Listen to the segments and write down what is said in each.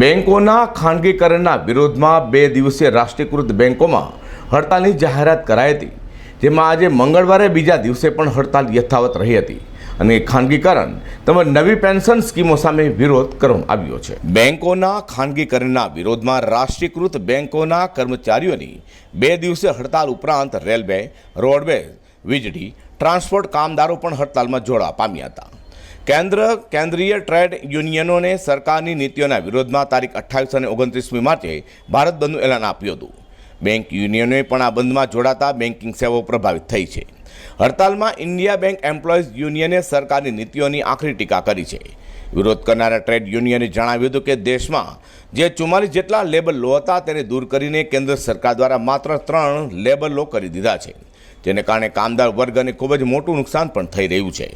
બેંકોના ખાનગીકરણના વિરોધમાં બે દિવસીય રાષ્ટ્રીયકૃત બેંકોમાં હડતાલની જાહેરાત કરાઈ હતી, જેમાં આજે મંગળવારે બીજા દિવસે પણ હડતાલ યથાવત રહી હતી. અને ખાનગીકરણ તેમજ નવી પેન્શન સ્કીમો સામે વિરોધ કરવામાં આવ્યો છે. બેંકોના ખાનગીકરણના વિરોધમાં રાષ્ટ્રીયકૃત બેંકોના કર્મચારીઓની બે દિવસે હડતાલ ઉપરાંત રેલવે, રોડવેઝ, વીજળી, ટ્રાન્સપોર્ટ કામદારો પણ હડતાલમાં જોડાવા પામ્યા હતા. કેન્દ્ર, કેન્દ્રીય ટ્રેડ યુનિયનોને સરકારની નીતિઓના વિરોધમાં તારીખ અઠ્ઠાવીસ અને ઓગણત્રીસમી માર્ચે ભારત બંધનું એલાન આપ્યું હતું. બેંક યુનિયનોએ પણ આ બંધમાં જોડાતા બેન્કિંગ સેવાઓ પ્રભાવિત થઈ છે. હડતાલમાં ઇન્ડિયા બેંક એમ્પ્લોઈઝ યુનિયને સરકારની નીતિઓની આખરી ટીકા કરી છે. વિરોધ કરનારા ટ્રેડ યુનિયને જણાવ્યું હતું કે દેશમાં જે ચુમ્માલીસ જેટલા લેબર લો હતા તેને દૂર કરીને કેન્દ્ર સરકાર દ્વારા માત્ર ત્રણ લેબર લો કરી દીધા છે. જેને કારણે કામદાર વર્ગને ખૂબ જ મોટું નુકસાન પણ થઈ રહ્યું છે.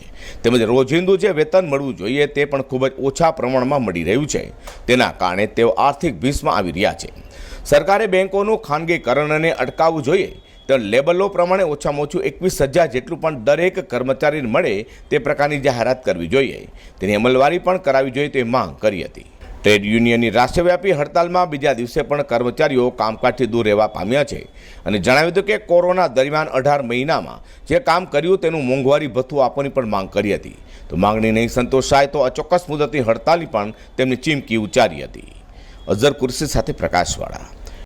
તેમજ રોજિંદુ જે વેતન મળવું જોઈએ તે પણ ખૂબ જ ઓછા પ્રમાણમાં મળી રહ્યું છે. તેના કારણે તેઓ આર્થિક ભીસમાં આવી રહ્યા છે. સરકારે બેન્કોનું ખાનગીકરણને અટકાવવું જોઈએ. તો લેબલો પ્રમાણે ઓછામાં ઓછું એકવીસ હજાર જેટલું પણ દરેક કર્મચારીને મળે તે પ્રકારની જાહેરાત કરવી જોઈએ. તેની અમલવારી પણ કરાવવી જોઈએ તે માંગ કરી હતી. ટ્રેડ યુનિયનની રાષ્ટ્રવ્યાપી હડતાલમાં બીજા દિવસે પણ કર્મચારીઓ કામકાજથી દૂર રહેવા પામ્યા છે. અને જણાવ્યું હતું કે કોરોના દરમિયાન અઢાર મહિનામાં જે કામ કર્યું તેનું મોંઘવારી ભથ્થું આપવાની પણ માંગ કરી હતી. તો માંગણી નહીં સંતોષાય તો અચોક્કસ મુદતની હડતાલની પણ તેમની ચીમકી ઉચ્ચારી હતી. અઝર કુર્સી સાથે પ્રકાશવાળા.